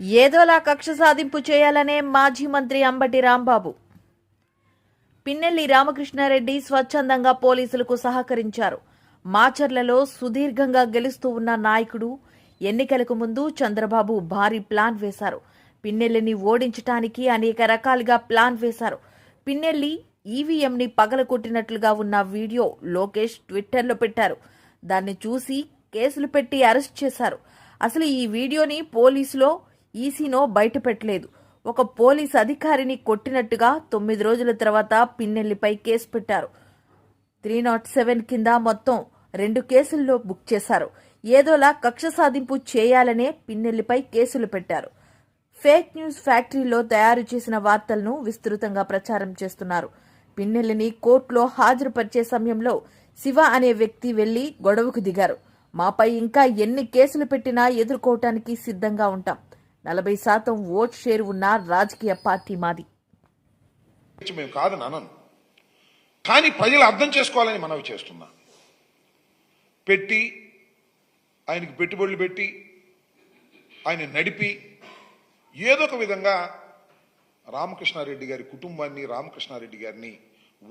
ఏదోలా కక్ష సాధింపు చేయాలనే మాజీ మంత్రి అంబటి రాంబాబు. పిన్నెల్లి రామకృష్ణారెడ్డి స్వచ్ఛందంగా పోలీసులకు సహకరించారు. మాచర్లలో సుదీర్ఘంగా గెలుస్తూ ఉన్న నాయకుడు ఎన్నికలకు ముందు చంద్రబాబు భారీ ప్లాన్ వేశారు. పిన్నెల్లిని ఓడించటానికి అనేక రకాలుగా ప్లాన్ వేశారు. పిన్నెల్లి ఈవీఎంని పగలగొట్టినట్లుగా ఉన్న వీడియో లోకేష్ ట్విట్టర్లో పెట్టారు. దాన్ని చూసి కేసులు పెట్టి అరెస్ట్ చేశారు. అసలు ఈ వీడియోని పోలీసులో ఈసీనో బయటపెట్టలేదు. ఒక పోలీస్ అధికారిని కొట్టినట్టుగా తొమ్మిది రోజుల తర్వాత పిన్నెల్లిపై కేసు పెట్టారు. త్రీ నాట్ సెవెన్ కింద మొత్తం రెండు కేసుల్లో బుక్ చేశారు. ఏదోలా కక్ష సాధింపు చేయాలనే పిన్నెల్లిపై కేసులు పెట్టారు. ఫేక్ న్యూస్ ఫ్యాక్టరీలో తయారు చేసిన వార్తలను విస్తృతంగా ప్రచారం చేస్తున్నారు. పిన్నెల్లిని కోర్టులో హాజరుపరిచే సమయంలో శివ అనే వ్యక్తి వెళ్ళి గొడవకు దిగారు. మాపై ఇంకా ఎన్ని కేసులు పెట్టినా ఎదుర్కోవటానికి సిద్ధంగా ఉంటాం. నలభై శాతం ఓట్ షేర్ ఉన్న రాజకీయ పార్టీ మాది. మేము కాదు అనను కానీ ప్రజలు అర్థం చేసుకోవాలని మనవి చేస్తున్నా. పెట్టి ఆయనకి పెట్టుబడులు పెట్టి ఆయన నడిపి ఏదో ఒక విధంగా రామకృష్ణారెడ్డి గారి కుటుంబాన్ని రామకృష్ణారెడ్డి గారిని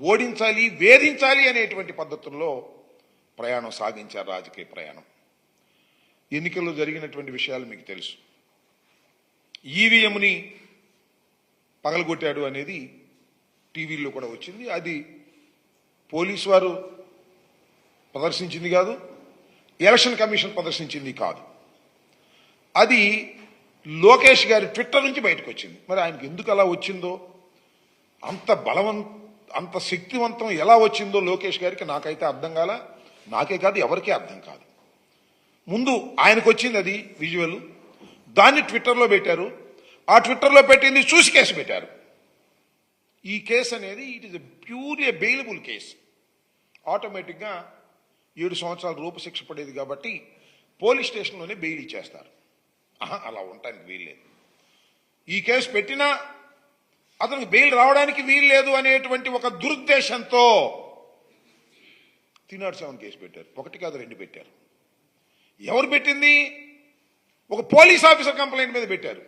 ఓడించాలి వేధించాలి అనేటువంటి పద్ధతుల్లో ప్రయాణం సాగించారు రాజకీయ ప్రయాణం. ఎన్నికల్లో జరిగినటువంటి విషయాలు మీకు తెలుసు. ఈవీఎంని పగలగొట్టాడు అనేది టీవీల్లో కూడా వచ్చింది. అది పోలీసు వారు ప్రదర్శించింది కాదు ఎలక్షన్ కమిషన్ ప్రదర్శించింది కాదు. అది లోకేష్ గారి ట్విట్టర్ నుంచి బయటకు వచ్చింది. మరి ఆయనకి ఎందుకు అలా వచ్చిందో అంత బలవం అంత శక్తివంతం ఎలా వచ్చిందో లోకేష్ గారికి నాకైతే అర్థం కాల నాకే కాదు ఎవరికీ అర్థం కాదు. ముందు ఆయనకు వచ్చింది అది విజువల్. దాన్ని ట్విట్టర్లో పెట్టారు. ఆ ట్విట్టర్లో పెట్టింది చూసి కేసు పెట్టారు. ఈ కేసు అనేది it is purely bailable case ఆటోమేటిక్గా ఏడు సంవత్సరాల రూపశిక్ష పడేది కాబట్టి పోలీస్ స్టేషన్లోనే బెయిల్ ఇచ్చేస్తారు. ఆహా, అలా ఉండటానికి వీల్లేదు ఈ కేసు పెట్టినా అతనికి బెయిల్ రావడానికి వీల్లేదు అనేటువంటి ఒక దురుద్దేశంతో త్రీ సెవెన్ కేసు పెట్టారు. ఒకటి కాదు రెండు పెట్టారు. ఎవరు పెట్టింది? ఒక పోలీస్ ఆఫీసర్ కంప్లైంట్ మీద పెట్టారు.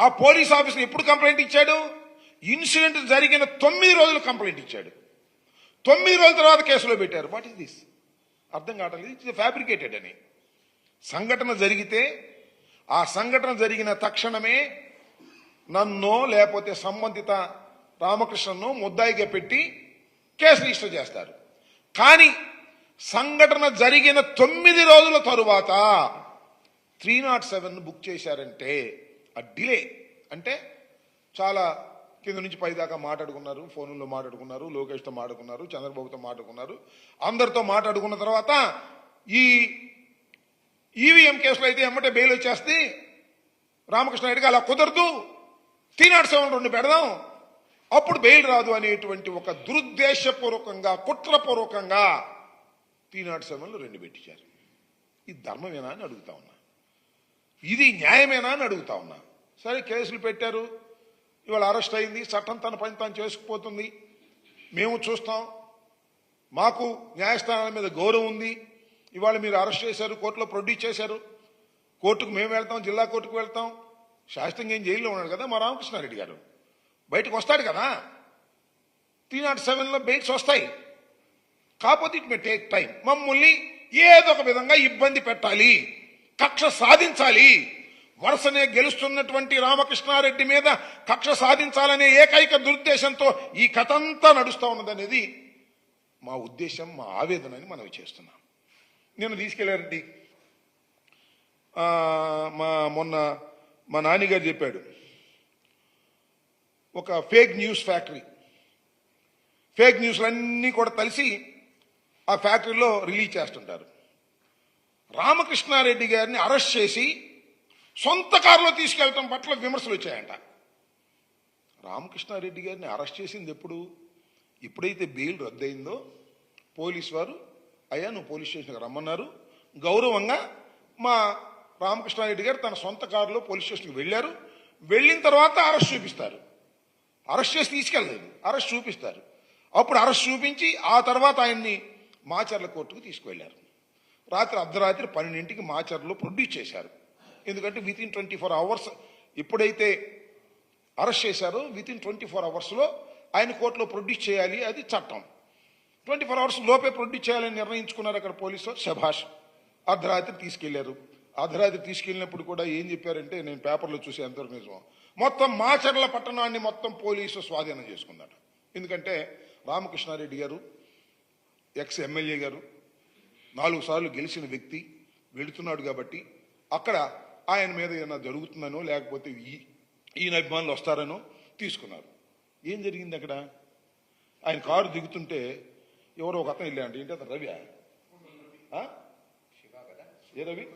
ఆ పోలీస్ ఆఫీసర్ ఎప్పుడు కంప్లైంట్ ఇచ్చాడు? ఇన్సిడెంట్ జరిగిన తొమ్మిది రోజులు కంప్లైంట్ ఇచ్చాడు. తొమ్మిది రోజుల తర్వాత కేసులో పెట్టారు. వాట్ ఈస్ దిస్ అర్థం కావట్లేదు. ఇది ఫ్యాబ్రికేటెడ్ అని. సంఘటన జరిగితే ఆ సంఘటన జరిగిన తక్షణమే నన్ను లేకపోతే సంబంధిత రామకృష్ణను ముద్దాయిగా పెట్టి కేసు రిజిస్టర్ చేస్తారు. కానీ సంఘటన జరిగిన తొమ్మిది రోజుల తరువాత త్రీ నాట్ సెవెన్ బుక్ చేశారంటే ఆ డిలే. అంటే చాలా కింద నుంచి పై దాకా మాట్లాడుకున్నారు ఫోన్లో మాట్లాడుకున్నారు లోకేష్తో మాట్లాడుకున్నారు చంద్రబాబుతో మాట్లాడుకున్నారు. అందరితో మాట్లాడుకున్న తర్వాత ఈ ఈవీఎం కేసులో అయితే ఎమ్మటే బెయిల్ వచ్చేస్తే రామకృష్ణ రెడ్డికి అలా కుదరదు. త్రీ నాట్ సెవెన్ రెండు పెడదాం. అప్పుడు బెయిల్ రాదు అనేటువంటి ఒక దురుద్దేశపూర్వకంగా కుట్రపూర్వకంగా త్రీ నాట్ సెవెన్లు రెండు పెట్టించారు. ఈ ధర్మమేనా అని అడుగుతా ఉన్నా. ఇది న్యాయమేనా అని అడుగుతా ఉన్నా. సరే కేసులు పెట్టారు. ఇవాళ అరెస్ట్ అయింది. చట్టం తన పని తాను చేసుకుపోతుంది. మేము చూస్తాం. మాకు న్యాయస్థానాల మీద గౌరవం ఉంది. ఇవాళ మీరు అరెస్ట్ చేశారు కోర్టులో ప్రొడ్యూస్ చేశారు. కోర్టుకు మేము వెళ్తాం జిల్లా కోర్టుకు వెళ్తాం. శాస్త్రంగా ఏం జైల్లో ఉన్నాడు కదా మా రామకృష్ణారెడ్డి గారు. బయటకు వస్తాడు కదా. త్రీ నాట్ సెవెన్లో బెయిల్స్ వస్తాయి. కాకపోతే ఇట్ మే టేక్ టైం. మమ్మల్ని ఏదో ఒక విధంగా ఇబ్బంది పెట్టాలి. కక్ష సాధించాలి. వరుసనే గెలుస్తున్నటువంటి రామకృష్ణారెడ్డి మీద కక్ష సాధించాలనే ఏకైక దురుద్దేశంతో ఈ కథ అంతా నడుస్తూ ఉన్నదనేది మా ఉద్దేశం మా ఆవేదన అని మనవి చేస్తున్నాం. నేను తీసుకెళ్ళారండి. మా మొన్న మా నాన్నగారు చెప్పాడు. ఒక ఫేక్ న్యూస్ ఫ్యాక్టరీ. ఫేక్ న్యూస్లన్నీ కూడా కలిసి ఆ ఫ్యాక్టరీలో రిలీజ్ చేస్తుంటారు. రామకృష్ణారెడ్డి గారిని అరెస్ట్ చేసి సొంత కారులో తీసుకెళ్ళటం పట్ల విమర్శలు వచ్చాయంట. రామకృష్ణారెడ్డి గారిని అరెస్ట్ చేసింది ఎప్పుడు? ఎప్పుడైతే బెయిల్ రద్దయిందో పోలీస్ వారు అయ్యా నువ్వు పోలీస్ స్టేషన్కి రమ్మన్నారు. గౌరవంగా మా రామకృష్ణారెడ్డి గారు తన సొంత కారులో పోలీస్ స్టేషన్కి వెళ్ళారు. వెళ్ళిన తర్వాత అరెస్ట్ చూపిస్తారు. అరెస్ట్ చేసి తీసుకెళ్ళలేదు అరెస్ట్ చూపిస్తారు. అప్పుడు అరెస్ట్ చూపించి ఆ తర్వాత ఆయన్ని మాచర్ల కోర్టుకు తీసుకువెళ్ళారు. రాత్రి అర్ధరాత్రి పన్నెండింటికి మాచర్లో ప్రొడ్యూస్ చేశారు. ఎందుకంటే with in twenty four hours ఎప్పుడైతే అరెస్ట్ చేశారో విత్ ఇన్ ట్వంటీ ఫోర్ అవర్స్లో ఆయన కోర్టులో ప్రొడ్యూస్ చేయాలి అది చట్టం. ట్వంటీ ఫోర్ అవర్స్ లోపే ప్రొడ్యూస్ చేయాలని నిర్ణయించుకున్నారు అక్కడ పోలీసు శభాష్. అర్ధరాత్రి తీసుకెళ్ళారు. అర్ధరాత్రి తీసుకెళ్ళినప్పుడు కూడా ఏం చెప్పారంటే నేను పేపర్లో చూసి ఎంతవరకు నిజం మొత్తం మాచర్ల పట్టణాన్ని మొత్తం పోలీసు స్వాధీనం చేసుకున్నాడు. ఎందుకంటే రామకృష్ణారెడ్డి గారు ఎక్స్ ఎమ్మెల్యే గారు నాలుగు సార్లు గెలిచిన వ్యక్తి వెళుతున్నాడు కాబట్టి అక్కడ ఆయన మీద ఏమైనా జరుగుతుందనో లేకపోతే ఈ ఈయన అభిమానులు వస్తారనో తీసుకున్నారు. ఏం జరిగింది అక్కడ? ఆయన కారు దిగుతుంటే ఎవరో ఒక అతను వెళ్ళాడు ఏంటి అతను? రవి ఏ రవి?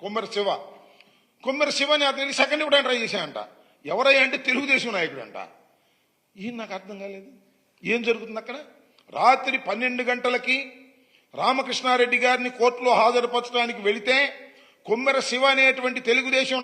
కొమ్మరి శివ. కొమ్మరి శివని అతను వెళ్ళి సెకండ్ ఇవ్వడానికి ట్రై చేశాయంట ఎవరయ్యా అంటే తెలుగుదేశం నాయకుడు అంట. ఈయన నాకు అర్థం కాలేదు. ఏం జరుగుతుంది అక్కడ? రాత్రి పన్నెండు గంటలకి రామకృష్ణారెడ్డి గారిని కోర్టులో హాజరుపరచడానికి వెళితే కుమ్మెర శివ అనేటువంటి తెలుగుదేశం